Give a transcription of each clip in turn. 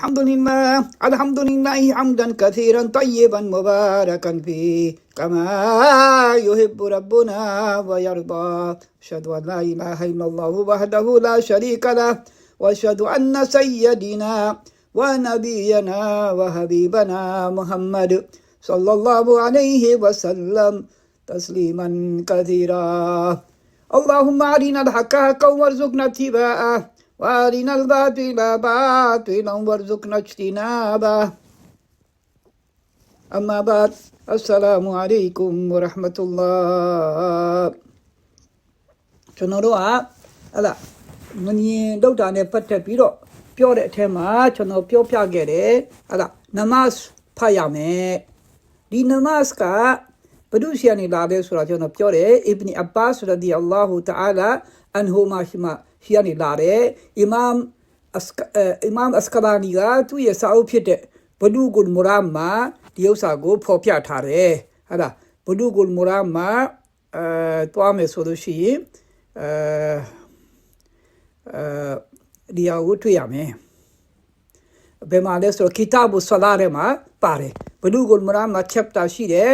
الحمد لله الحمد لله حمدا كثيرا طيبا مباركا فيه. كما يحب ربنا ويرضى. أشهد أن لا إله إلا الله وحده لا شريك له. وأشهد أن سيدنا ونبينا وحبيبنا محمد صلى الله عليه وسلم تسليما كثيرا. اللهم أرنا الحق حقا وارزقنا اتباعه. وأرنا الباطل باطلا وارزقنا اجتنابه أما بعد السلام عليكم ورحمة الله ကျွန်တော်တို့ကအဲ့ဒါမငင်လောက်တာနဲ့ပတ်သက်ပြီးတော့ပြောတဲ့အထက်မှာကျွန်တော်ပြောပြခဲ့တယ်အဲ့ဒါနမတ်ဖတ်ရမယ်ဒီနမတ်က ဘဒုရှိယနေလာတယ်ဆိုတော့ကျွန်တော်ပြောတယ်အစ်ဘနီအဘာစ်ရဒီအလ္လာဟူတအာလာအန်ဟူမာရှိမရှိယနေလာတယ်အီမမ်အစကအီမမ်အစကဘာနီကသူ့ရဲ့စာအုပ်ဖြစ်တဲ့ဘဒုဂုလ်မူရာမှာဒီဥစ္စာကိုဖော်ပြထားတယ်အဲ့ဒါဘဒုဂုလ်မူရာမှာအဲတွားမယ်ဆိုလို့ရှိရင်အဲအဲဒီအကိုတွေ့ရမယ်ဘယ်မှာလဲဆိုတော့ကီတာဘူဆလာထဲမှာပါတယ်ဘဒုဂုလ်မရာမှာ chapter ရှိတယ်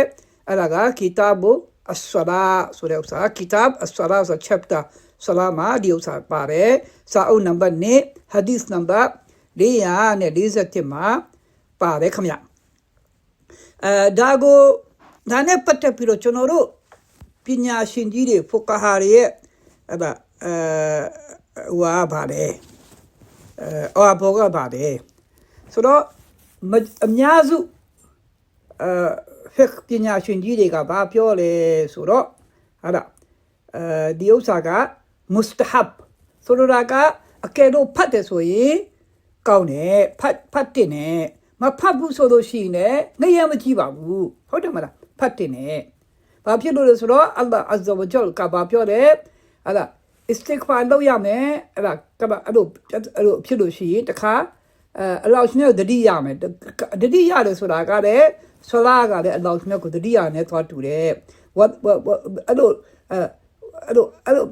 အဲ့ဒါကကီတာဘူအဆလာဆိုတဲ့ဥစ္စာကီတာဘ်အဆလာဆို chapter ဆလာမှာဒီဥစ္စာပါတယ်စာအုပ်နံပါတ်1 hadith နံပါတ်447မှာပါတယ်ခင်ဗျအဲဒါကိုဒါနဲ့ပတ်သက်ပြီးတော့ကျွန်တော်တို့ပညာရှင်ကြီးတွေဖုကာဟာတွေရဲ့အဲ့ဒါအဲဟိုဟာပါတယ်အဲအော်ဘောကပါတယ်ဆိုတော့မအများစုအဲ ဖက်ပညာရှင်ကြီးတွေကဘာပြောလဲဆိုတော့ဟာလားအဲဒီဥစ္စာက mustahab ဆိုလိုတာကအကယ်တော့ဖတ်တယ်ဆိုရင်ကောင်းတယ်ဖတ်ဖတ်တင်တယ်မဖတ်ဘူးဆိုလို့ရှိရင်လည်းငရဲမကြည့်ပါဘူးဟုတ်တယ်မလားဖတ်တင်တယ်ဘာဖြစ်လို့လဲဆိုတော့အလ္လာဟ်အဇ္ဇဝဂျလ်ကဘာပြောတယ်ဟာလား istighfar လုပ်ရမယ်အဲ့ဒါကဘာအဲ့လိုအဲ့လိုဖြစ်လို့ရှိရင်တခါ အဲအလောရှင်ကိုတတိရမယ်တတိရတယ်ဆိုတာကလည်းဆလာကလည်းအလောရှင်ကိုတတိရနဲ့သွားတူတယ် what what အဲ့လိုအဲအဲ့လိုအဲ့လို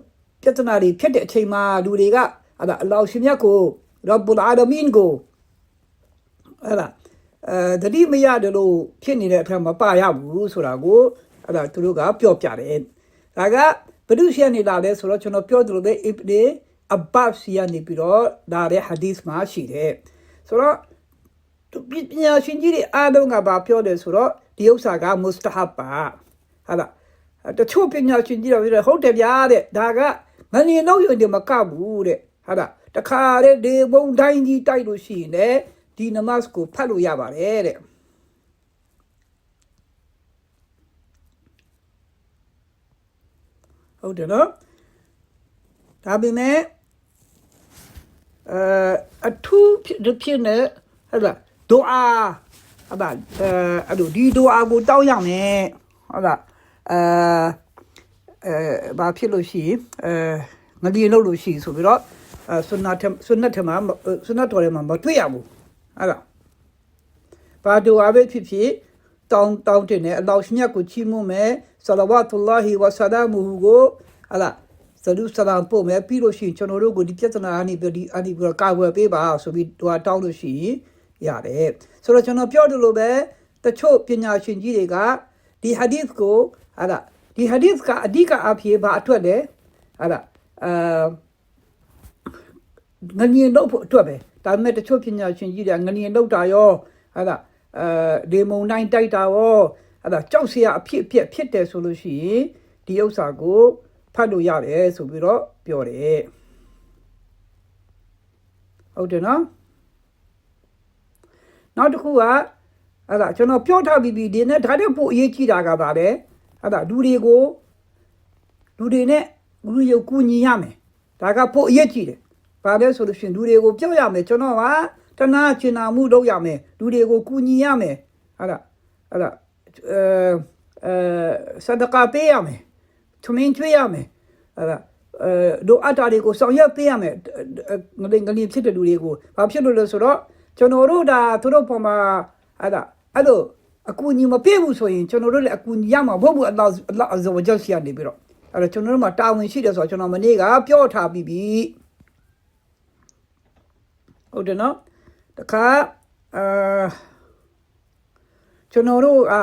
ပြဿနာတွေဖြစ်တဲ့အချိန်မှာလူတွေကအဲ့ဒါအလောရှင်မြတ်ကိုရဘ်ဘူလ်အာလမင်ကိုအဲ့ဒါအဲတတိမရတယ်လို့ဖြစ်နေတဲ့အထက်မှာပါရဘူးဆိုတာကိုအဲ့ဒါသူတို့ကပြောပြတယ်ဒါကဘဒုရှိယနေလာလဲဆိုတော့ကျွန်တော်ပြောသလိုပဲအစ်ဒေအဘတ်စီယနေပြီးတော့ဒါတဲ့ဟာဒီသ်မှာရှိတယ် ဆိုတော့ပညာရှင်ကြီးတွေအားလုံးကဘာပြောတယ်ဆိုတော့ဒီဥစ္စာကမုစတဟပ်ပါဟာလားတချို့ပညာရှင်ကြီးတွေဟုတ်တယ်ဗျာတဲ့ဒါကမနေတော့ရုံနဲ့မကဘူးတဲ့ဟာလားတခါတဲ့ဒီဘုံတိုင်းကြီးတိုက်လို့ရှိရင်လည်းဒီနမတ်ကိုဖတ်လို့ရပါတယ်တဲ့ဟုတ်တယ်နော်ဒါပေမဲ့ အဲအထူးဖြစ်ဖြစ်နေဟဲ့လားဒူအာဟုတ်လားအဲအဲ့လိုဒီဒူအာကိုတောင်းရမယ်ဟုတ်လားအဲအဲဘာဖြစ်လို့ရှိရင်အဲငလျင်လို့လို့ရှိဆိုပြီးတော့အဲဆွနတ်ဆွနတ်ထမှာဆွနတ်တော်ထဲမှာမတွေ့ရဘူးဟုတ်လားဘာဒူအာပဲဖြစ်ဖြစ်တောင်းတောင်းတင်တယ်အလောရှမြတ်ကိုချီးမွမ်းမယ်ဆလဝတ်တူလာဟီဝဆလာမူကိုဟလာ ဇဒုဆလာမ်ပို့မယ်ပြီးလို့ရှိရင်ကျွန်တော်တို့ကိုဒီပြဿနာအနေပြီးဒီအနိပြီးတော့ကာဝယ်ပေးပါဆိုပြီးသူကတောင်းလို့ရှိရင်ရတယ်ဆိုတော့ကျွန်တော်ပြောတယ်လို့ပဲတချို့ပညာရှင်ကြီးတွေကဒီဟာဒီသ်ကိုဟလာဒီဟာဒီသ်ကအဓိကအဖြစ်ဘာအတွက်လဲဟလာအာငငင်တော့ဖို့အတွက်ပဲဒါပေမဲ့တချို့ပညာရှင်ကြီးတွေကငငင်တော့တာရောဟလာအဲဒေမုန်တိုင်းတိုက်တာရောအဲ့ဒါကြောက်စရာအဖြစ်အပျက်ဖြစ်တယ်ဆိုလို့ရှိရင်ဒီဥစ္စာကို ဖတ်လို့ရတယ်ဆိုပြီးတော့ပြောတယ်ဟုတ်တယ်နော်နောက်တစ်ခုကအဲ့ဒါကျွန်တော်ပြောထားပြီးပြီဒီနေ့ဒါတဲ့ပို့အရေးကြီးတာကပါပဲအဲ့ဒါလူတွေကိုလူတွေနဲ့လူရုပ်ကူညီရမယ်ဒါကပို့အရေးကြီးတယ်ဘာလဲဆိုလို့ရှိရင်လူတွေကိုပြောရမယ်ကျွန်တော်ကတနာကျင်နာမှုလုပ်ရမယ်လူတွေကိုကူညီရမယ်အဲ့ဒါအဲ့ဒါအဲအဲဆဒကာပေးရမယ်သမင်းကျွေးရမယ် အဲ့ဒါအဲဒိုအတာတွေကိုဆောင်ရွက်ပေးရမယ်ငလင်ငလင်ဖြစ်တဲ့လူတွေကိုဘာဖြစ်လို့လဲဆိုတော့ကျွန်တော်တို့ဒါသူတို့ပေါ်မှာအဲ့ဒါအဲ့လိုအကူအညီမပေးဘူးဆိုရင်ကျွန်တော်တို့လည်းအကူအညီရမှာမဟုတ်ဘူးအလောအလောအဇဝဂျယ်ရှိရနေပြီးတော့အဲ့တော့ကျွန်တော်တို့မှာတာဝန်ရှိတယ်ဆိုတော့ကျွန်တော်မနေ့ကပြောထားပြီးပြီဟုတ်တယ်နော်တခါအာကျွန်တော်တို့က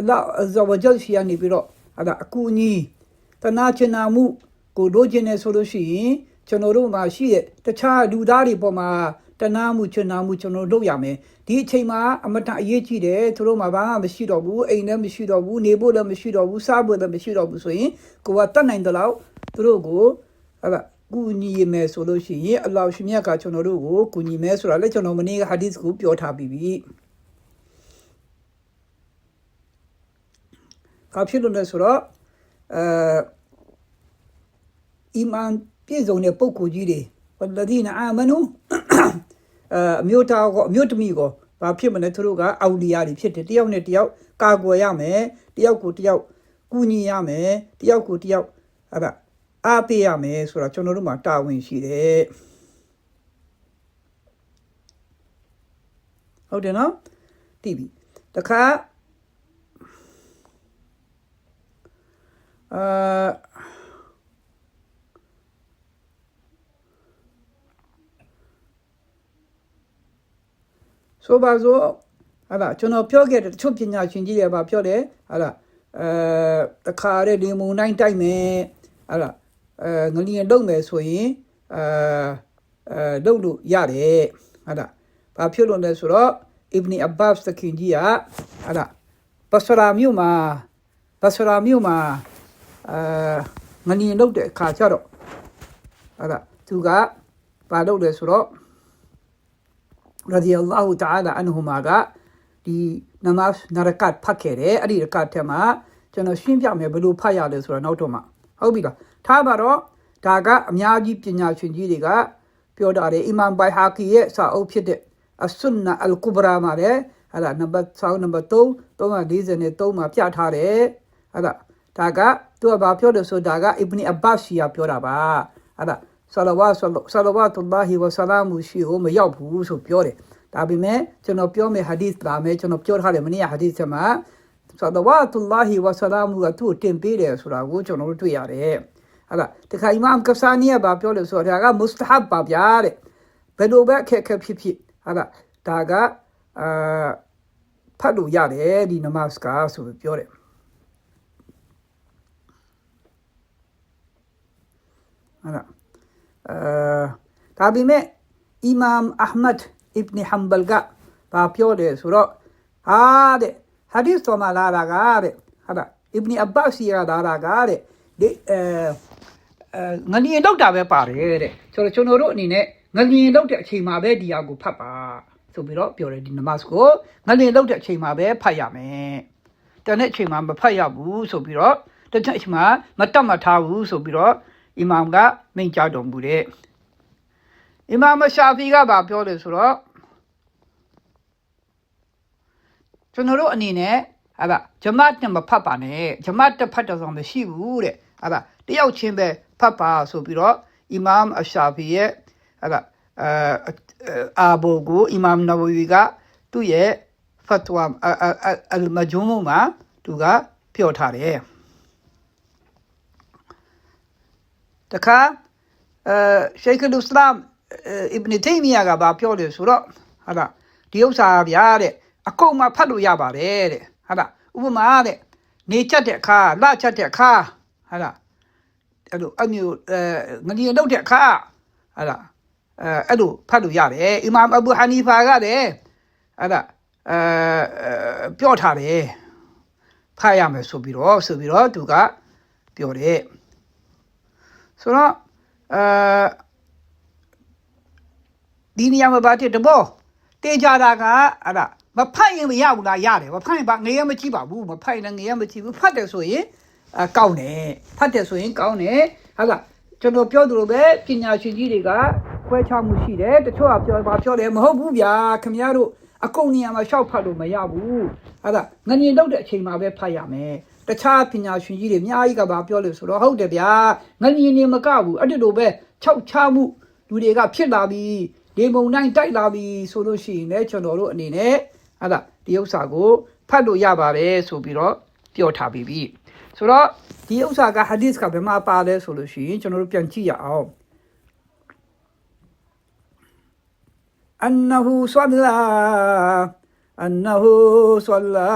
အလာဇဝဂျ်ရှိရနေပြီးတော့ဟာဒါအကူအညီ တနာချင်နာမှုကိုလိုချင်နေဆိုလို့ရှိရင်ကျွန်တော်တို့မှာရှိတဲ့တခြားလူသားတွေပေါ်မှာတနာမှုချင်နာမှုကျွန်တော်တို့လုပ်ရမယ်ဒီအချိန်မှာအမတန်အရေးကြီးတယ်သူတို့မှာဘာမှမရှိတော့ဘူးအိမ်လည်းမရှိတော့ဘူးနေဖို့လည်းမရှိတော့ဘူးစားဖို့လည်းမရှိတော့ဘူးဆိုရင်ကိုကတတ်နိုင်တယ်လို့သူတို့ကိုဟာဒါကူညီရမယ်ဆိုလို့ရှိရင်အလ္လာဟ်ရှင်မြတ်ကကျွန်တော်တို့ကိုကူညီမယ်ဆိုတာလည်းကျွန်တော်မနေ့ကဟာဒီသ်ကိုပြောထားပြီးပြီ။ဘာဖြစ်လို့လဲဆိုတော့ အဲအီမန်ပြည့်စုံတဲ့ပုဂ္ဂိုလ်ကြီးတွေဝလဒီနာအာမနူအဲအမျိုးသားကိုအမျိုးသမီးကိုဘာဖြစ်မလဲသူတို့ကအော်လီယာတွေဖြစ်တယ်တယောက်နဲ့တယောက်ကာကွယ်ရမယ်တယောက်ကိုတယောက်ကူညီရမယ်တယောက်ကိုတယောက်အဲ့ဒါအားပေးရမယ်ဆိုတော့ကျွန်တော်တို့မှာတာဝန်ရှိတယ်ဟုတ်တယ်နော်တိပြီတခါ အာဆိုပါစို့ဟာလားကျွန်တော်ပြောခဲ့တဲ့တချို့ပညာရှင်ကြီးတွေပါပြောတယ်ဟာလားအဲတခါတဲ့ဒီမုန်တိုင်းတိုက်မယ်ဟာလားအဲငလျင်လုံမယ်ဆိုရင်အဲအဲလုံလို့ရတယ်ဟာလားဘာဖြစ်လို့လဲဆိုတော့အစ်ဘနီအဘတ်စ်တခင်ကြီးကဟာလားဘဆရာမြို့မှာဘဆရာမြို့မှာ အဲငလျင်လုံတဲ့အခါကျတော့ဟာလားသူကဘာလုပ်လဲဆိုတော့ရဒီအလ္လာဟူတအာလာအန်ဟူမာကဒီနမတ်နရကတ်ဖတ်ခဲ့တယ်အဲ့ဒီရကတ်ထဲမှာကျွန်တော်ရှင်းပြမယ်ဘယ်လိုဖတ်ရလဲဆိုတော့နောက်တော့မှဟုတ်ပြီလားထားပါတော့ဒါကအများကြီးပညာရှင်ကြီးတွေကပြောတာတယ်အီမန်ဘိုင်ဟာကီရဲ့စာအုပ်ဖြစ်တဲ့အဆွန်နာအလ်ကူဘရာမှာလေအဲ့ဒါနံပါတ်6နံပါတ်3 343မှာပြထားတယ်အဲ့ဒါ ဒါကသူကဘာပြောလို့ဆိုဒါကအစ်ဘနီအဘတ်ရှီယာပြောတာပါအဲ့ဒါဆလဝါဆလဝါတုလာဟီဝဆလာမူရှိကိုမရောက်ဘူးဆိုပြောတယ်ဒါပေမဲ့ကျွန်တော်ပြောမယ့်ဟာဒီသ်လာမယ်ကျွန်တော်ပြောထားတယ်မနေ့ကဟာဒီသ်မှာဆလဝါတုလာဟီဝဆလာမူကသူ့တင်ပေးတယ်ဆိုတာကိုကျွန်တော်တို့တွေ့ရတယ်ဟာလားတခါအီမမ်ကဆာနီယဘာပြောလို့ဆိုတော့ဒါကမုစတဟပ်ပါဗျာတဲ့ဘယ်လိုပဲအခက်အခက်ဖြစ်ဖြစ်ဟာလားဒါကအာဖတ်လို့ရတယ်ဒီနမတ်ကဆိုပြီးပြောတယ် ဟာလားအာဒါပေမဲ့အီမမ်အာမတ်အစ်ဘ်နီဟမ်ဘလ်ကဘာပြောတယ်ဆိုတော့ဟာတဲ့ဟာဒီစ်တော်မှာလာတာကတဲ့ဟာဒါအစ်ဘ်နီအဘတ်စီရလာတာကတဲ့ဒီအဲငလျင်လောက်တာပဲပါတယ်တဲ့ဆိုတော့ကျွန်တော်တို့အနေနဲ့ငလျင်လောက်တဲ့အချိန်မှာပဲဒီဟာကိုဖတ်ပါဆိုပြီးတော့ပြောတယ်ဒီနမတ်ကိုငလျင်လောက်တဲ့အချိန်မှာပဲဖတ်ရမယ်တနေ့အချိန်မှာမဖတ်ရဘူးဆိုပြီးတော့တနေ့အချိန်မှာမတတ်မထားဘူးဆိုပြီးတော့ အီမမ်ကမိန့်ကြားတော်မူတဲ့အီမမ်ရှာဖီကဗာပြောတယ်ဆိုတော့ကျွန်တော်တို့အနေနဲ့ဟာဒါဂျမတ်နဲ့မဖတ်ပါနဲ့ဂျမတ်တက်ဖတ်တော်ဆောင်မရှိဘူးတဲ့ဟာဒါတယောက်ချင်းပဲဖတ်ပါဆိုပြီးတော့အီမမ်အရှာဖီရဲ့ဟာဒါအဲအာဘူကိုအီမမ်နဝီကသူ့ရဲ့ဖတ်ဝါအလ်မဂျူမူမှာသူကပြောထားတယ် တခါအဲရှိခ်အစ္စလာမ်အစ်ဘနီတေမီယာကဘာပြောလဲဆိုတော့ဟာလားဒီဥစ္စာဗျာတဲ့အကုန်မှဖတ်လို့ရပါတယ်တဲ့ဟာလားဥပမာတဲ့နေချက်တဲ့အခါလချက်တဲ့အခါဟာလားအဲ့လိုအမျိုးအဲငလျင်လုပ်တဲ့အခါဟာလားအဲအဲ့လိုဖတ်လို့ရတယ်အီမမ်အဘူဟာနီဖာကတဲ့အဲ့ဒါအဲပြောထားတယ်ဖတ်ရမယ်ဆိုပြီးတော့ဆိုပြီးတော့သူကပြောတယ် ဆိုတော့အဲဒီနေရာမှာဗာတဲ့တဘောတေးကြတာကအဲ့ဒါမဖတ်ရင်မရဘူးလားရတယ်မဖတ်ရင်ဗာငရေမကြည့်ပါဘူးမဖတ်ရင်ငရေမကြည့်ဘူးဖတ်တယ်ဆိုရင်အကောင်းတယ်ဖတ်တယ်ဆိုရင်ကောင်းတယ်ဟာကကျွန်တော်ပြောသလိုပဲပညာရှင်ကြီးတွေကခွဲခြားမှုရှိတယ်တချို့ကပြောပါပြောတယ်မဟုတ်ဘူးဗျာခင်ဗျားတို့အကုန်နေရာမှာရှောက်ဖတ်လို့မရဘူးဟာကငငင်တော့တဲ့အချိန်မှာပဲဖတ်ရမယ် တခြားပညာရှင်ကြီးတွေအများကြီးကပါပြောလို့ဆိုတော့ဟုတ်တယ်ဗျာငလျင်နေမကဘူးအဲ့ဒီလိုပဲခြောက်ချမှုလူတွေကဖြစ်လာပြီးဒီမုံတိုင်းတိုက်လာပြီးဆိုလို့ရှိရင်လည်းကျွန်တော်တို့အနေနဲ့ဟာဒါဒီဥစ္စာကိုဖတ်လို့ရပါတယ်ဆိုပြီးတော့ပြောထားပြီးပြီဆိုတော့ဒီဥစ္စာကဟာဒီစ်ကဘယ်မှာပါလဲဆိုလို့ရှိရင်ကျွန်တော်တို့ပြန်ကြည့်ရအောင် أنه صلى أنه صلى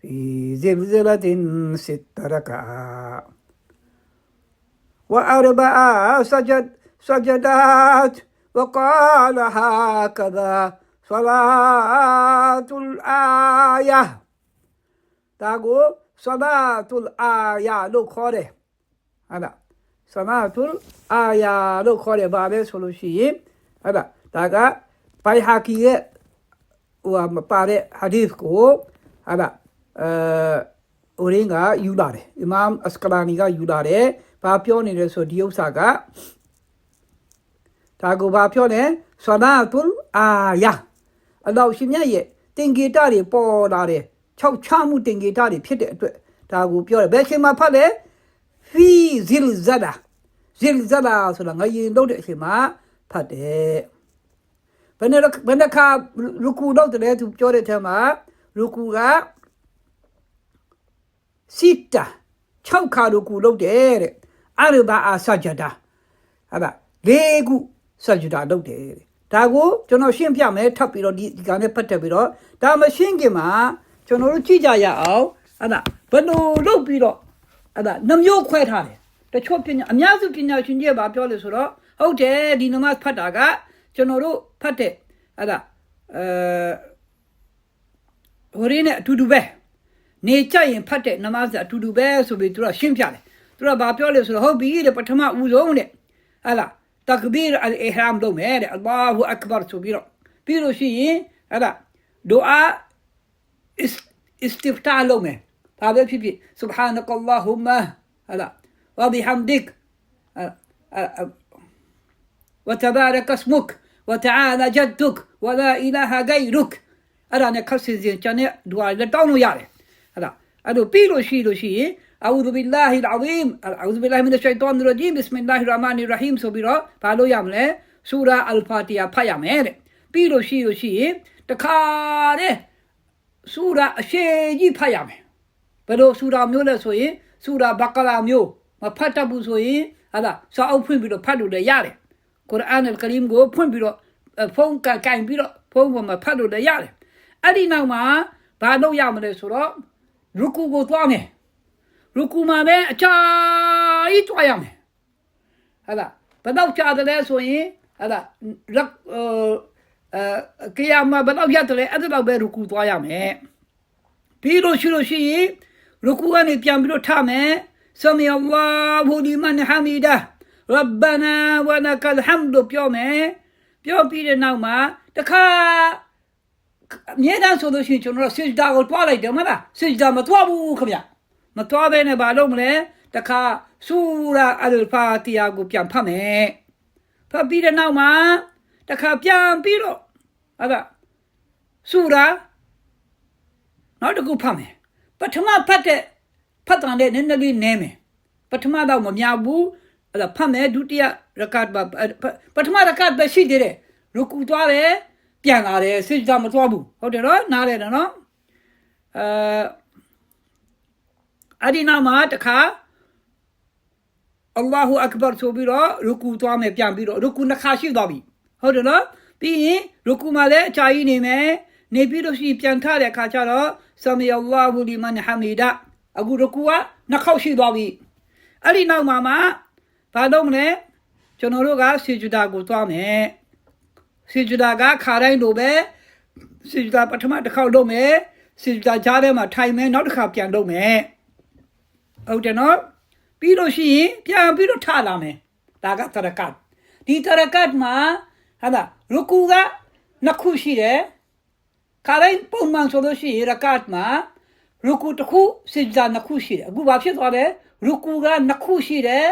في زلزلة ست ركعة وأربعة سجد سجدات وقال هكذا صلاة الآية. تاغو صلاة الآية لو خوري هذا صلاة الآية لو خوري بابي سلوشي. هذا تاغا باي حكيه ومطاري حديثكو هذا တဲ့ဟာဒီသ်ကိုဟာဒါအဲဦးရင်းကယူလာတယ်အီမမ်အစကလာနီကယူလာတယ်ဘာပြောနေလဲဆိုဒီဥစ္စာကဒါကိုဘာပြောလဲဆလာတုလ်အာယာအလောရှင်မြတ်ရဲ့တင်ဂီတာတွေပေါ်လာတယ်၆ချမှုတင်ဂီတာတွေဖြစ်တဲ့အတွက်ဒါကိုပြောတယ်ဘယ်ချိန်မှာဖတ်လဲဖီဇီလ်ဇလာဇီလ်ဇလာဆိုတာငရင်တော့တဲ့အချိန်မှာဖတ်တယ်ဘယ်နဲ့ဘယ်နှခါရူကူတော့တယ်သူပြောတဲ့ထဲမှာရူကူက စီတာ6ခါရူကူလုပ်တယ်တဲ့အာရဘာအာဆာဂျဒါဟာဒါလေးခုဆာဂျဒါလုပ်တယ်တဲ့ဒါကိုကျွန်တော်ရှင်းပြမယ်ထပ်ပြီးတော့ဒီဒီကနေ့ပတ်သက်ပြီးတော့ဒါမရှင်းခင်မှာကျွန်တော်တို့ကြည့်ကြရအောင်ဟာဒါဘယ်လိုလုပ်ပြီးတော့ဟာဒါနှမျိုးခွဲထားတယ်တချို့ပညာအများစုပညာရှင်ကြီးကပြောလို့ဆိုတော့ဟုတ်တယ်ဒီနမတ်ဖတ်တာကကျွန်တော်တို့ဖတ်တဲ့အဲ့ဒါအဲဟိုရင်းနဲ့အတူတူပဲ နေကြရင်ဖတ်တဲ့နမတ်အတူတူပဲဆိုပြီးသူကရှင်းပြတယ်သူကဘာပြောလဲဆိုတော့ဟုတ်ပြီတဲ့ပထမဦးဆုံးတဲ့ဟလာတကဘီရအလ်အီဟရမ်လုပ်မယ်တဲ့အလ္လာဟူအက်ဘာဆိုပြီးတော့ပြီးလို့ရှိရင်အဲ့ဒါဒူအာ استفتاح لومه هذا في في سبحانك اللهم هذا وبحمدك وتبارك اسمك وتعالى جدك ولا إله غيرك أنا كسر جاني دعاء لتونو ياري هذا أدو بيلو شيلو شي أعوذ بالله العظيم أعوذ بالله من الشيطان الرجيم بسم الله الرحمن الرحيم سبيرا فالو يامله سورة الفاتحة فيامه بيلو شيلو شي تكاره سورة شيجي فيامه ဘယ်လိုဆူရာမျိုးလဲဆိုရင်ဆူရာဘကရာမျိုးမဖတ်တတ်ဘူးဆိုရင်ဟာလားစာအုပ်ဖွင့်ပြီးတော့ဖတ်လို့လည်းရတယ်ကုရ်အာန်အလ်ကရီမ်ကိုဖွင့်ပြီးတော့ဖုန်းကကင်ပြီးတော့ဖုန်းပေါ်မှာဖတ်လို့လည်းရတယ်အဲ့ဒီနောက်မှာဘာလုပ်ရမလဲဆိုတော့ ရူကူကိုတွားမယ်ရူကူမှာပဲအချာကြီးတွားရမယ်ဟာလားဘယ်တော့ချတယ်ဆိုရင်ဟာလားရက်အဲကီယာမှာဘယ်တော့ရတယ်အဲ့ဒါတော့ပဲရူကူတွားရမယ်ပြီးလို့ရှိလို့ရှိရင်ရူကူကနေပြန်ပြီးတော့ထမယ်ဆမီအလ္လာဟူလီမန်ဟာမီဒါရဗ္ဗနာဝနကလ်ဟမ်ဒ်ပြောမယ်ပြောပြီးတဲ့နောက်မှာတခါ အမြဲတမ်းဆိုလို့ရှိရင်ကျွန်တော်တို့စစ်ဒါကိုတွားလိုက်တယ်မလားစစ်ဒါမတွားဘူးခင်ဗျမတွားဘဲနဲ့ဘာလုပ်မလဲတခါဆူရာအလ်ဖာတီယာကိုပြန်ဖတ်မယ်ဖတ်ပြီးတဲ့နောက်မှာတခါပြန်ပြီးတော့အဲ့ဒါဆူရာနောက်တစ်ခုဖတ်မယ်ပထမဖတ်တဲ့ဖတ်တယ်နည်းနည်းလေးနည်းမယ်ပထမတော့မများဘူးအဲ့ဒါဖတ်မယ်ဒုတိယရကတ်ပါပထမရကတ်ပဲရှိသေးတယ်ရကူသွားတယ် ပြန်လာတယ်စစ်ကြမသွားဘူးဟုတ်တယ်နော်နားတယ်နော်အဲအဒီနာမှာတခါအလ္လာဟူအက်ဘာဆိုပြီးတော့ရကူသွားမယ်ပြန်ပြီးတော့ရကူနှစ်ခါရှိသွားပြီဟုတ်တယ်နော်ပြီးရင်ရကူမှာလည်းအချာကြီးနေမယ်နေပြီးလို့ရှိရင်ပြန်ထတဲ့အခါကျတော့ဆမီအလ္လာဟူလီမန်ဟာမီဒါအခုရကူကနှစ်ခေါက်ရှိသွားပြီအဲ့ဒီနောက်မှာမှာဘာလုပ်မလဲကျွန်တော်တို့ကစီဂျူဒါကိုသွားမယ် စီဂျူဒါကခါတိုင်းလိုပဲစီဂျူဒါပထမတစ်ခေါက်လုပ်မယ်စီဂျူဒါကြားထဲမှာထိုင်မယ်နောက်တစ်ခါပြန်လုပ်မယ်ဟုတ်တယ်နော်ပြီးလို့ရှိရင်ပြန်ပြီးတော့ထလာမယ်ဒါကတရကတ်ဒီတရကတ်မှာဟာဒါရူကူကနှစ်ခုရှိတယ်ခါတိုင်းပုံမှန်ဆိုလို့ရှိရင်ရကတ်မှာရူကူတစ်ခုစီဂျူဒါနှစ်ခုရှိတယ်အခုဘာဖြစ်သွားလဲရူကူကနှစ်ခုရှိတယ်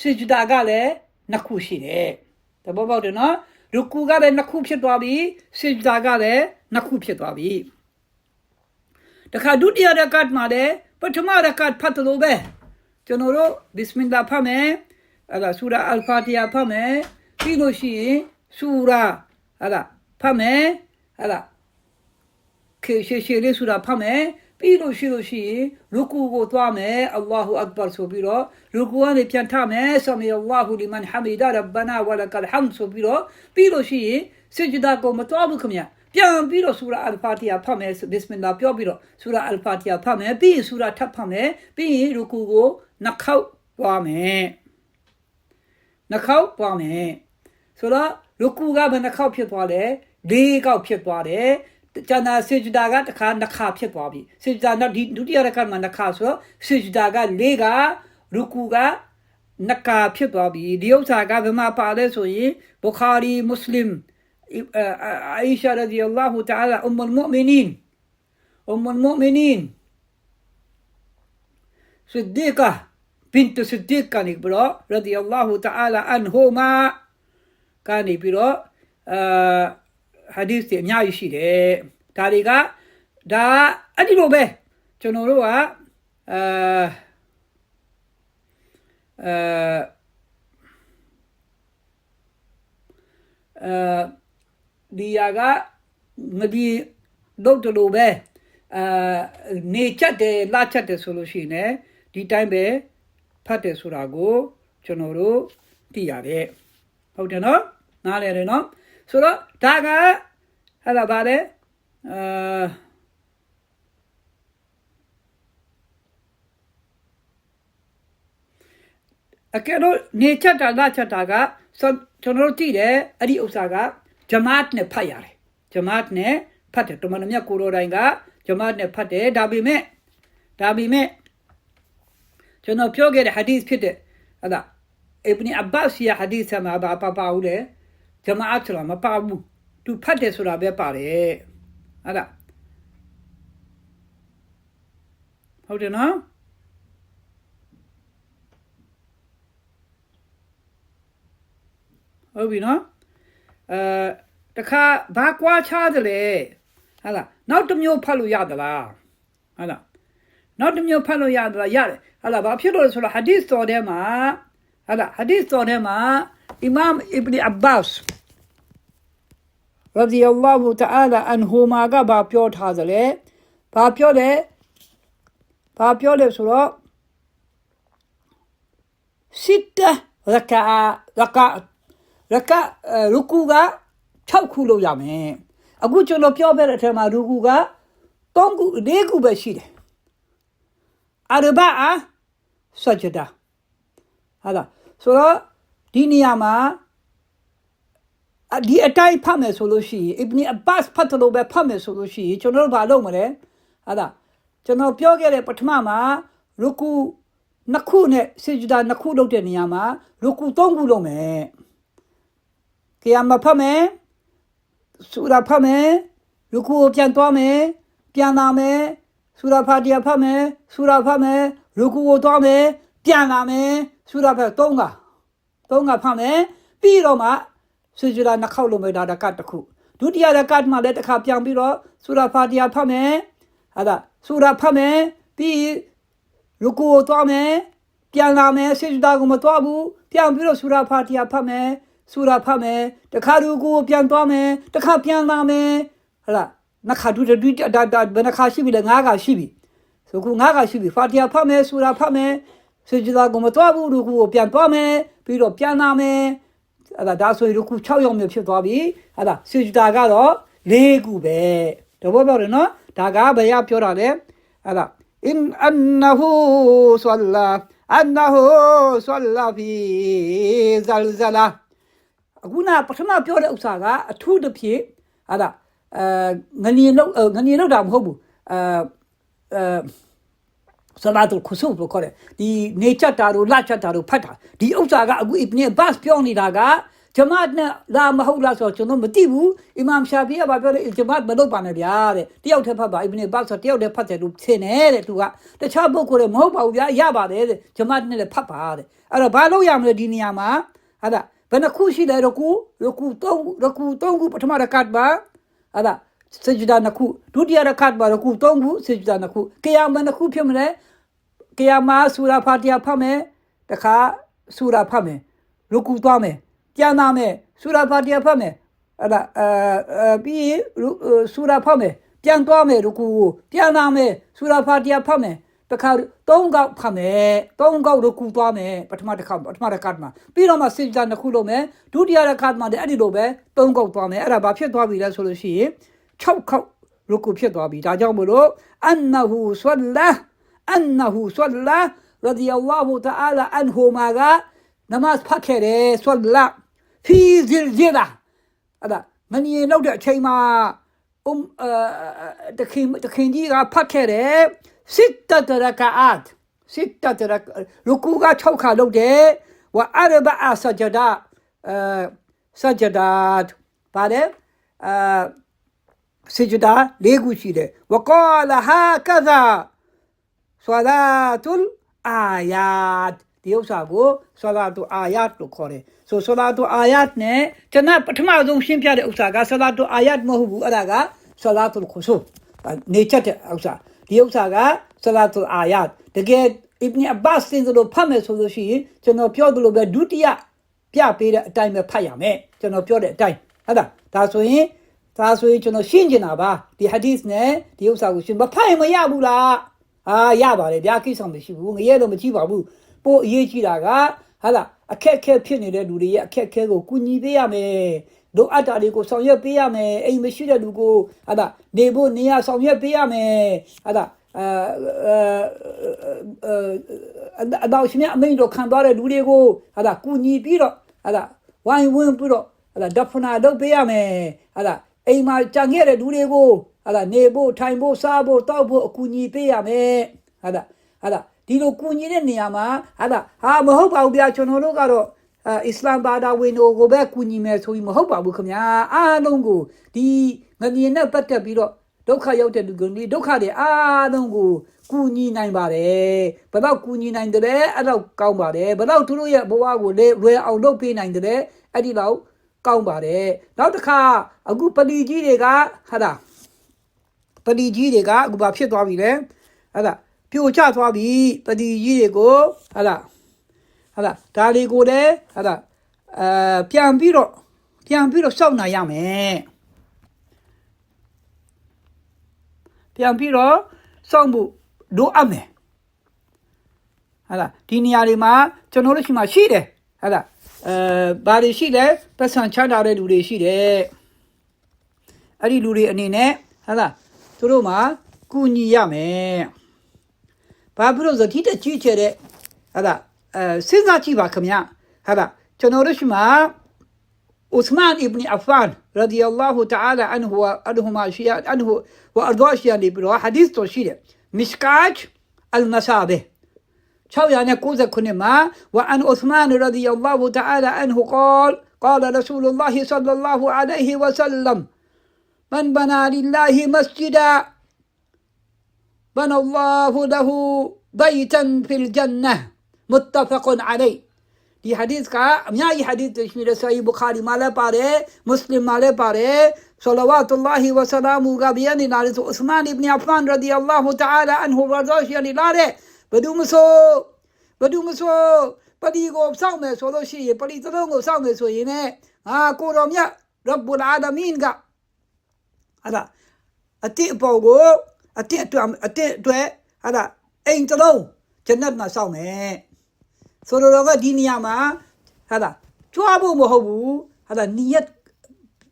စေဂျဒါကလည်းနှစ်ခုရှိတယ်တဘောပေါက်တယ်နော် ရူကူကလည်းနှစ်ခုဖြစ်သွားပြီစေဂျဒါကလည်းနှစ်ခုဖြစ်သွားပြီတခါဒုတိယရကတ်မှာလည်းပထမရကတ်ဖတ်လို့ပဲကျွန်တော်တို့ဘစ်မင်လာဖတ်မယ်အဲ့ဒါဆူရာအလ်ဖာတီယာဖတ်မယ်ပြီးလို့ရှိရင်ဆူရာအဲ့ဒါဖတ်မယ်အဲ့ဒါခေရှေရှေလေးဆူရာဖတ်မယ်ဘ ပြီးလို့ရှိလို့ရှိရင်ရူကူကိုသွားမယ်အလ္လာဟူအက်ဘာဆိုပြီးတော့ရူကူကနေပြန်ထမယ်ဆမီအလ္လာဟူလီမန်ဟမီဒါရဘနာဝလကလ်ဟမ်ဆိုပြီးတော့ပြီးလို့ရှိရင်စဂျဒါကိုမသွားဘူးခင်ဗျပြန်ပြီးတော့ဆူရာအလ်ဖာတီယာဖတ်မယ်ဘစ်မင်လာပြောပြီးတော့ဆူရာအလ်ဖာတီယာဖတ်မယ်ပြီးရင်ဆူရာထပ်ဖတ်မယ်ပြီးရင်ရူကူကိုနှစ်ခေါက်သွားမယ်နှစ်ခေါက်သွားမယ်ဆိုတော့ရူကူကဘယ်နှစ်ခေါက်ဖြစ်သွားလဲ၄ခေါက်ဖြစ်သွားတယ် ကျန်တာစေဂျူဒါကတခါနှစ်ခါဖြစ်သွားပြီစေဂျူဒါနောက်ဒီဒုတိယရကတ်မှာနှစ်ခါဆိုတော့စေဂျူဒါက၄ကရူကူကနှစ်ခါဖြစ်သွားပြီဒီဥစ္စာကဘယ်မှာပါလဲဆိုရင်ဘူခါရီမွတ်စလင်အိရှာရဒီအလ္လာဟူတာလာအွမ်မုလ်မူမီနင်အွမ်မုလ်မူမီနင်စဒီကာဘင်တစဒီကာနိဘရောရဒီအလ္လာဟူတာလာအန်ဟူမာကာနိဘရောအာ ဟာဒီစ်တွေအများကြီးရှိတယ်ဒါတွေကဒါအဲ့ဒီလိုပဲကျွန်တော်တို့ကအာအာအာဒီယာကငဒီတော့တလို့ပဲအာနေချက်တယ်လာချက်တယ်ဆိုလို့ရှိရင်လည်းဒီတိုင်းပဲဖတ်တယ်ဆိုတာကို ကျွန်တော်တို့သိရတယ်ဟုတ်တယ်နော်နားလည်တယ်နော် ဆိုတော့ဒါကဟဲ့လားဗါတယ်အာအကယ်လို့နေချက်တာလာချက်တာကဆိုကျွန်တော်တို့သိတယ်အဲ့ဒီဥစ္စာကဂျမတ်နဲ့ဖတ်ရတယ်ဂျမတ်နဲ့ဖတ်တယ်တမန်တော်မြတ်ကိုရိုတိုင်းကဂျမတ်နဲ့ဖတ်တယ်ဒါပေမဲ့ဒါပေမဲ့ကျွန်တော်ပြောခဲ့တဲ့ဟာဒီစ်ဖြစ်တဲ့ဟဲ့လားအစ်ဘနီအဘတ်စီယာဟာဒီစ်မှာဘာပါပါဦးလဲ ဂျမတ်ဆိုတာမပါဘူးသူဖတ်တယ်ဆိုတာပဲပါတယ်ဟဲ့လားဟုတ်တယ်နော်ဟုတ်ပြီနော်အဲတခါဘာကွာချတယ်လေဟာလားနောက်တစ်မျိုးဖတ်လို့ရသလားဟာလားနောက်တစ်မျိုးဖတ်လို့ရသလားရတယ်ဟာလားဘာဖြစ်လို့လဲဆိုတော့ဟာဒီစ်တော်ထဲမှာဟာလားဟာဒီစ်တော်ထဲမှာ အီမမ်အစ်ဘနီအဘတ်ရဒီအလ္လာဟူတအာလာအန်ဟူမာကဘာပြောထားသလဲဘာပြောလဲဘာပြောလဲဆိုတော့စစ်တရကာရကာရကရူကူက6ခုလို့ရမယ်အခုကျွန်တော်ပြောပြတဲ့အထက်မှာရူကူက3ခု4ခုပဲရှိတယ်အရဘာအာဆဂျဒါဟာလားဆိုတော့ ဒီနေရာမှာဒီအတိုင်းဖတ်မယ်ဆိုလို့ရှိရင်အစ်ဘနီအဘတ်ဖတ်တယ်လို့ပဲဖတ်မယ်ဆိုလို့ရှိရင်ကျွန်တော်တို့ဘာလုပ်မလဲဟာလားကျွန်တော်ပြောခဲ့တဲ့ပထမမှာရူကူနှစ်ခုနဲ့စေဂျဒါနှစ်ခုလုပ်တဲ့နေရာမှာရူကူ၃ခုလုပ်မယ်ကီယာမဖတ်မယ်ဆူရာဖတ်မယ်လူကူကိုပြန်သွားမယ်ပြန်လာမယ်ဆူရာဖာတီယာဖတ်မယ်ဆူရာဖတ်မယ်လူကူကိုသွားမယ်ပြန်လာမယ်ဆူရာဖတ်သုံးက သုံးကဖတ်မယ်ပြီးတော့မှဆူဂျူလာနှစ်ခေါက်လုံးပဲဒါတကတ်တစ်ခုဒုတိယတကတ်မှလည်းတစ်ခါပြန်ပြီးတော့ဆူရာဖာတီယာဖတ်မယ်ဟာဒါဆူရာဖတ်မယ်ပြီးလူကူကိုသွားမယ်ပြန်လာမယ်ဆူဂျူလာကိုမသွားဘူးပြန်ပြီးတော့ဆူရာဖာတီယာဖတ်မယ်ဆူရာဖတ်မယ်တခါလူကိုပြန်သွားမယ်တခါပြန်လာမယ်ဟလာနှစ်ခါဒူဒူဒါဒါဘယ်နှခါရှိပြီလဲငါးခါရှိပြီဆိုခုငါးခါရှိပြီဖာတီယာဖတ်မယ်ဆူရာဖတ်မယ် စေဂျဒါကိုမသွားဘူးလူကိုပြန်သွားမယ်ပြီးတော့ပြန်လာမယ်အဲ့ဒါဒါဆိုရင်လူခု6ရောက်မြဖြစ်သွားပြီအဲ့ဒါစေဂျဒါကတော့၄ခုပဲတဘောပြောတယ်နော်ဒါကဘယ်ရပြောတာလဲအဲ့ဒါအင်အန်နဟူဆလလာအန်နဟူဆလလာဖီဇလဇလာအခုနပထမပြောတဲ့ဥစ္စာကအထူးတစ်ဖြစ်ဟာလားအဲငနီလောက်ငနီလောက်တာမဟုတ်ဘူးအဲအဲ ဆလာတုခုဆုလို့ခေါ်တယ်ဒီနေချက်တာတို့လချက်တာတို့ဖတ်တာဒီဥစ္စာကအခုအစ်နေဘတ်ပြောနေတာကဂျမတ်နဲ့လာမဟုတ်လားဆိုတော့ကျွန်တော်မသိဘူးအီမမ်ရှာဖီကဘာပြောလဲဂျမတ်မလုပ်ပါနဲ့ဗျာတဲ့တယောက်တည်းဖတ်ပါအစ်နေဘတ်ဆိုတယောက်တည်းဖတ်တယ်လို့ထင်တယ်တဲ့သူကတခြားပုဂ္ဂိုလ်တွေမဟုတ်ပါဘူးဗျာရပါတယ်တဲ့ဂျမတ်နဲ့လည်းဖတ်ပါတဲ့အဲ့တော့ဘာလို့ရမလဲဒီနေရာမှာဟာဒါဘယ်နှခုရှိလဲရကူရကူသုံးရကူသုံးခုပထမရကတ်ပါဟာဒါ စဂျဒါနှစ်ခုဒုတိယရကတ်ပါရကူသုံးခုစဂျဒါနှစ်ခုကီယာမနှစ်ခုဖြစ်မလဲကီယာမဆူရာဖာတီယာဖတ်မယ်တခါဆူရာဖတ်မယ်ရကူသွားမယ်ပြန်လာမယ်ဆူရာဖာတီယာဖတ်မယ်အဲ့ဒါအဲပြီးဆူရာဖတ်မယ်ပြန်သွားမယ်ရကူကိုပြန်လာမယ်ဆူရာဖာတီယာဖတ်မယ်တစ်ခါသုံးကောက်ဖတ်မယ်သုံးကောက်ရကူသွားမယ်ပထမတစ်ခါပထမတစ်ခါမှာပြီးတော့မှစင်ဂျာနှစ်ခုလုပ်မယ်ဒုတိယတစ်ခါမှာလည်းအဲ့ဒီလိုပဲသုံးကောက်သွားမယ်အဲ့ဒါဘာဖြစ်သွားပြီလဲဆိုလို့ရှိရင် 6ခေါက်ရကူဖြစ်သွားပြီဒါကြောင့်မလို့အန်နဟူဆွလလာအန်နဟူဆွလလာရဒီအလ္လာဟူတအာလာအန်ဟူမာကနမတ်ဖတ်ခဲ့တယ်ဆွလလာဖီဇီလ်ဂျီလာအဲ့ဒါမမြင်တော့တဲ့အချိန်မှာအုံအဲတခင်တခင်ကြီးကဖတ်ခဲ့တယ်စစ်တတရကာအတ်စစ်တတရလူကူက6ခါလုပ်တယ်ဝအာရဘအဆဂျဒါအဲဆဂျဒါပါတယ်အဲ ဆဂျဒါလေးခုရှိတယ်ဝကာလဟာကဇာဆလာတုလ်အာယတ်ဒီဥစ္စာကိုဆလာတုအာယတ်လို့ခေါ်တယ်ဆိုဆလာတုအာယတ်နဲ့ကျွန်တော်ပထမဆုံးရှင်းပြတဲ့ဥစ္စာကဆလာတုအာယတ်မဟုတ်ဘူးအဲ့ဒါကဆလာတုခုဆူနေချက်တဲ့ဥစ္စာဒီဥစ္စာကဆလာတုအာယတ်တကယ်အစ်နီအဘတ်စတင်လို့ဖတ်မယ်ဆိုလို့ရှိရင်ကျွန်တော်ပြောသလိုပဲဒုတိယပြပေးတဲ့အတိုင်းပဲဖတ်ရမယ်ကျွန်တော်ပြောတဲ့အတိုင်းဟုတ်လားဒါဆိုရင် ဒါဆိုရင်ကျွန်တော်ရှင်းကျင်တာပါဒီဟာဒီစ်နဲ့ဒီဥစ္စာကိုရှင်းမဖတ်ရင်မရဘူးလားအာရပါတယ်ဗျာကိစ္စမရှိဘူးငရဲတော့မကြည့်ပါဘူးပို့အရေးကြီးတာကဟာလာအခက်အခဲဖြစ်နေတဲ့လူတွေရဲ့အခက်အခဲကိုကူညီပေးရမယ်တို့အတ္တတွေကိုဆောင်ရွက်ပေးရမယ်အိမ်မရှိတဲ့လူကိုဟာလာနေဖို့နေရဆောင်ရွက်ပေးရမယ်ဟာလာအဲအတော့ရှင်အမိန်တို့ခံသွားတဲ့လူတွေကိုဟာလာကူညီပြီးတော့ဟာလာဝိုင်းဝန်းပြီးတော့ဟာလာဒဖနာလုပ်ပေးရမယ်ဟာလာ အိမ်မှာကြံခဲ့တဲ့လူတွေကိုဟာလာနေဖို့ထိုင်ဖို့စားဖို့တောက်ဖို့အကူအညီပေးရမယ်ဟာလာဟာလာဒီလိုကူညီတဲ့နေရာမှာဟာလာဟာမဟုတ်ပါဘူးဗျာကျွန်တော်တို့ကတော့အာအစ္စလာမ်ဘာသာဝင်တို့ကိုပဲကူညီမယ်ဆိုရင်မဟုတ်ပါဘူးခင်ဗျာအားလုံးကိုဒီငမြင်နဲ့ပတ်သက်ပြီးတော့ဒုက္ခရောက်တဲ့လူကဒီဒုက္ခတွေအားလုံးကိုကူညီနိုင်ပါတယ်ဘယ်တော့ကူညီနိုင်တယ်လဲအဲ့တော့ကောင်းပါတယ်ဘယ်တော့သူတို့ရဲ့ဘဝကိုလေလွယ်အောင်လုပ်ပေးနိုင်တယ်အဲ့ဒီတော့ကော င်းပါတယ်နောက်တစ်ခါအခုပလီကြီးတွေကဟာလားပလီကြီးတွေကအခုဘာဖြစ်သွားပြီလဲဟာလားပြိုကျသွားပြီပလီကြီးတွေကိုဟာလားဟာလားဒါတွေကိုလည်းဟာလားအဲပြန်ပြီးတော့ပြန်ပြီးတော့စောင့်နိုင်ရမယ်ပြန်ပြီးတော့စောင့်ဖို့လိုအပ်မယ်ဟာလားဒီနေရာတွေမှာကျွန်တော်တို့ရှိမှရှိတယ်ဟာလား အဲဘာတွေရှိလဲပတ်စံချတာတဲ့လူတွေရှိတယ်အဲ့ဒီလူတွေအနေနဲ့ဟာလားသူတို့မှာကူညီရမယ်ဘာဖြစ်လို့ဇတိတကြီးချဲတဲ့ဟာလားအဲစဉ်းစားကြည့်ပါခင်ဗျဟာလားကျွန်တော်တို့ရှိမှ عثمان ابن عفان رضي الله تعالى عنه وعنهما شيئا عنه وارضاه شيئا لبرو حديث توشيده مشكاج المصابه شو شوية يعني نكوذا كنما وعن عثمان رضي الله تعالى عنه قال قال رسول الله صلى الله عليه وسلم من بنى لله مسجدا بنى الله له بيتا في الجنة. متفق عليه. دي حديث كا ميا ये हदीस तस्मीर सही बुखारी माले पारे मुस्लिम माले पारे صلوات الله وسلامه غابياني لارث عثمان ابن عفان رضي الله تعالى عنه ورداش يعني لارث ည်းပါတယ်ဆလဝတ်တူလာဟီဝဆလာမူကဘီယနီလာရဆိုဥစမန်အစ်ဘ်အဖန်ရဒီအလ္လာဟူတအာလာအန်ဟူရဒါရှိနီလာတဲ့ဘဒူမဆိုဘဒူမဆိုပဒီကိုစောင့်မယ်ဆိုလို့ရှိရင်ပဒီသလုံးကိုစောင့်မယ်ဆိုရင်လည်းငါကိုတော်မြတ်ရဘ်ဘူလအာလမင်ကအဲ့ဒါအတိအပေါ်ကိုအတိအတွက်အတိအတွက်အဲ့ဒါအိမ်တလုံးဂျန်နတ်မှာစောင့်မယ်ဆိုလိုတော့ကဒီနေရာမှာဟာလားကြွားဖို့မဟုတ်ဘူးဟာလားနီယတ်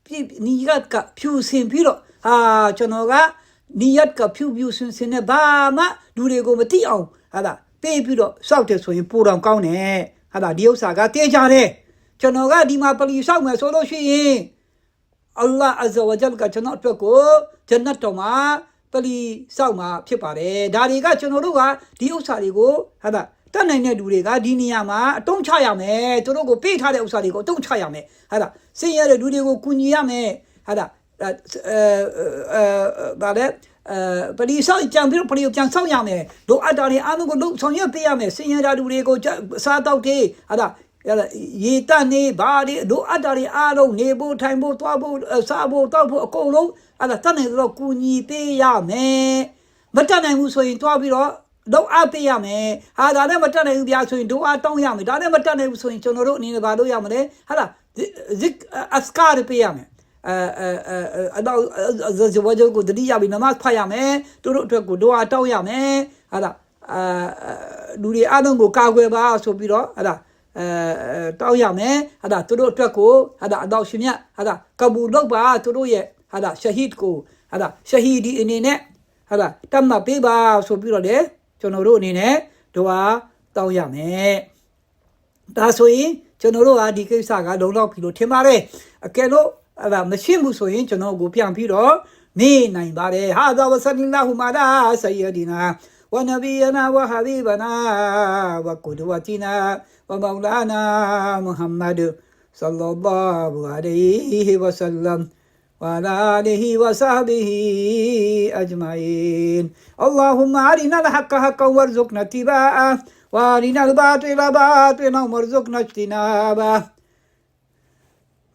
ပြည့်နီယတ်ကဖြူစင်ပြီးတော့ဟာကျွန်တော်ကနီယတ်ကဖြူဖြူစင်စင်နဲ့ဘာမှလူတွေကိုမတိအောင် ဟာလားပေးပြီးတော့စောက်တယ်ဆိုရင်ပိုတော်ကောင်းတယ်ဟာလားဒီဥစ္စာကတေးကြတယ်ကျွန်တော်ကဒီမှာပလီစောက်မယ်ဆိုလို့ရှိရင်အလ္လာဟ်အဇဝဂျလ်ကကျွန်တော်အတွက်ကိုဂျန်နတ်တော်မှာပလီစောက်မှာဖြစ်ပါတယ်ဒါတွေကကျွန်တော်တို့ကဒီဥစ္စာတွေကိုဟာလားတတ်နိုင်တဲ့လူတွေကဒီနေရာမှာအတုံးချရမယ်သူတို့ကိုပေးထားတဲ့ဥစ္စာတွေကိုအတုံးချရမယ်ဟာလားစင်ရတဲ့လူတွေကိုကူညီရမယ်ဟာလားအဲအဲဗါလဲ အဲပရိစောင့်ကြံပြီးတော့ပရိကိုပြန်ဆောင်ရမယ်တို့အတ္တတွေအားလုံးကိုလုံးဆောင်ရွက်ပေးရမယ်စင်ရတဲ့လူတွေကိုစားတော့တယ်ဟာလားရေတတ်နေဘာတွေတို့အတ္တတွေအားလုံးနေဖို့ထိုင်ဖို့သွားဖို့စားဖို့တောက်ဖို့အကုန်လုံးအဲ့ဒါတတ်နိုင်တော့ကူညီပေးရမယ်မတတ်နိုင်ဘူးဆိုရင်တွားပြီးတော့တော့အပေးရမယ်ဟာဒါနဲ့မတက်နိုင်ဘူးဗျာဆိုရင်တို့အားတောင်းရမယ်ဒါနဲ့မတက်နိုင်ဘူးဆိုရင်ကျွန်တော်တို့အနေနဲ့ဘာလုပ်ရမလဲဟာလားဇစ်အစကားပေးရမယ် အဲအဲအဲအတော့ဇဝဂျကိုတတိယပြီးနမဖတ်ရမယ်သူတို့အတွက်ကိုတော့တောက်ရမယ်ဟာလားအာလူတွေအားလုံးကိုကာကွယ်ပါဆိုပြီးတော့ဟာလားအဲတောက်ရမယ်ဟာလားသူတို့အတွက်ကိုဟာလားအတော့ရှင်မြတ်ဟာလားကဘူလောက်ပါသူတို့ရဲ့ဟာလားရှဟီဒ်ကိုဟာလားရှဟီဒီအနေနဲ့ဟာလားတတ်မှတ်ပေးပါဆိုပြီးတော့လေကျွန်တော်တို့အနေနဲ့တို့ဟာတောက်ရမယ်ဒါဆိုရင်ကျွန်တော်တို့ကဒီကိစ္စကလုံလောက်ပြီလို့ထင်ပါတယ်အကယ်လို့ အဲ့ဒါမရှိဘူးဆိုရင်ကျွန်တော်ကိုပြန်ပြီးတော့မေးနိုင်ပါတယ်ဟာသာဝဆလလာဟူမာလာဆယဒီနာဝနဘီယနာဝဟာဘီဘနာဝကုဒဝတီနာဝမောလာနာမုဟမ္မဒ်ဆလ္လာလာဟူအလိုင်ဟီဝဆလမ် وعلى آله وصحبه أجمعين اللهم أرنا الحق حقا وارزقنا اتباعه وأرنا الباطل باطلا وارزقنا اجتنابه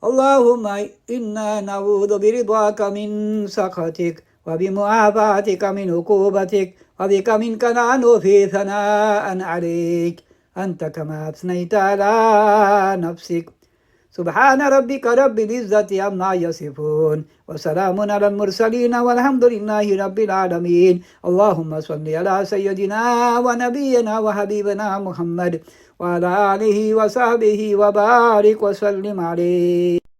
اللهم إنا نعوذ برضاك من سخطك وبمعافاتك من عقوبتك وبك منك نحن في ثناء عليك. أنت كما أثنيت على نفسك. سبحان ربك رب العزة عما يصفون وسلام على المرسلين والحمد لله رب العالمين. اللهم صل على سيدنا ونبينا وحبيبنا محمد وعلى آله وصحبه وبارك وسلم عليه